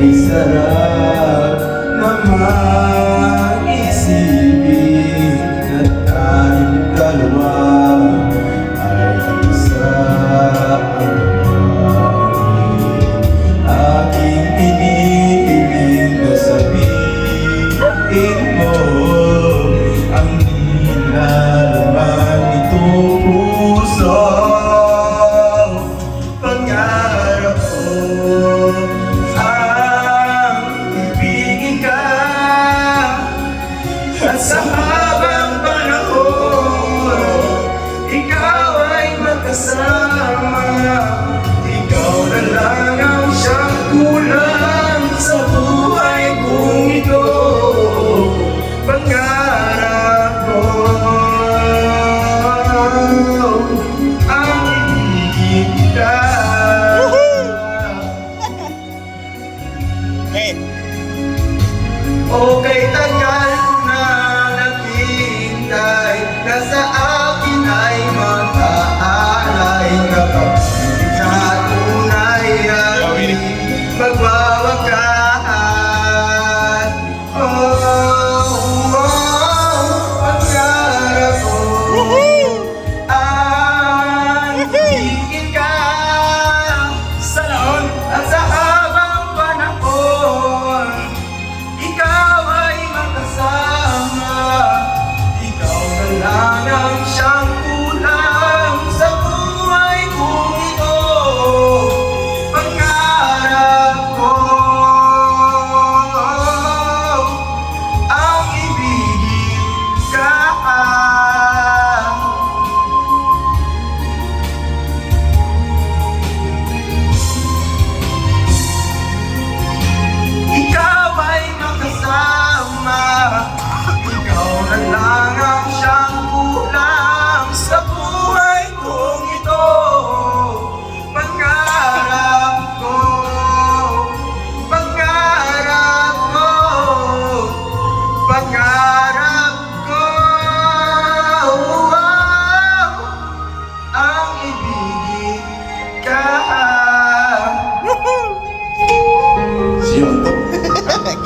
ay sarap Sa habang panahon, ikaw ay magkasama.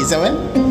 97